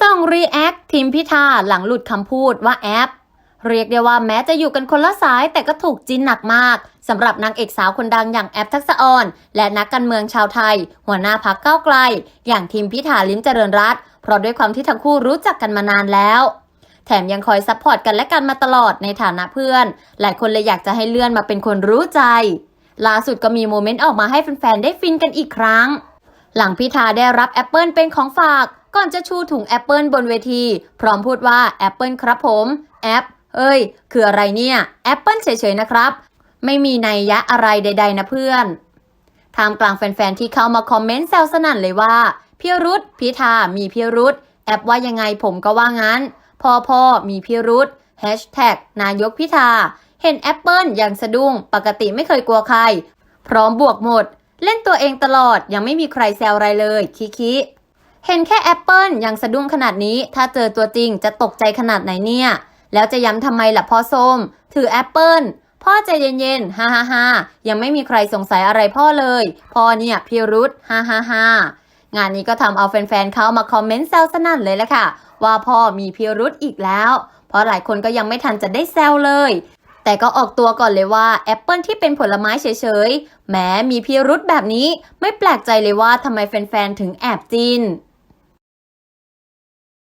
ส่องรีแอคทีมพิธาหลังหลุดคำพูดว่าแอป เรียกได้ว่าแม้จะอยู่กันคนละสายแต่ก็ถูกจินหนักมากสำหรับนางเอกสาวคนดังอย่างแอปทักษะออน และนักการเมืองชาวไทย หัวหน้าพักเก้าไกล อย่างทีมพิธาลิ้มเจริญรัตเพราะด้วยความที่ทั้งคู่รู้จักกันมานานแล้วแถมยังคอยซัพพอร์ตกันและกันมาตลอดในฐานะเพื่อน หลายคนเลยอยากจะให้เลื่อนมาเป็นคนรู้ใจ ล่าสุดก็มีโมเมนต์ออกมาให้แฟนๆ ได้ฟินกันอีกครั้ง หลังพิธาได้รับแอปเปิลเป็นของฝาก ก่อนจะชูถุงแอปเปิลบนเวที พร้อมพูดว่าแอปเปิลครับผมแอปเอ้ย คืออะไรเนี่ยแอปเปิลเฉยๆนะครับ ไม่มีนัยยะอะไรใด ๆ นะเพื่อนท่ามกลางแฟนๆที่เข้ามาคอมเมนต์แซวสนั่นเลยว่าพี่รุธพิธามีพี่รุธแอปว่ายังไงผมก็ว่างั้น พ่อพ่อมีพี่รุธแฮชแท็กนายกพิธาเห็นแอปเปิลอย่างสะดุ้ง ปกติไม่เคยกลัวใคร พร้อมบวกหมด เล่นตัวเองตลอดยังไม่มีใครแซวอะไรเลยคิคิ เห็นแค่แอปเปิลยังสะดุ้งขนาดนี้ ถ้าเจอตัวจริงจะตกใจขนาดไหนเนี่ย แล้วจะย้ำทำไมล่ะพ่อส้ม ถือแอปเปิลพ่อใจเย็นๆฮ่าฮ่าฮ่ายังไม่มีใครสงสัยอะไรพ่อเลย พ่อเนี่ยพิรุษฮ่าฮ่าฮ่างานนี้ก็ทำเอาแฟนๆเขามาคอมเมนต์แซวสนั่นเลยแหละค่ะ ว่าพ่อมีพิรุษอีกแล้ว เพราะหลายคนก็ยังไม่ทันจะได้แซวเลย แต่ก็ออกตัวก่อนเลยว่าแอปเปิลที่เป็นผลไม้เฉยๆแม้มีพิรุษแบบนี้ไม่แปลกใจเลยว่าทำไมแฟนๆถึงแอบจิน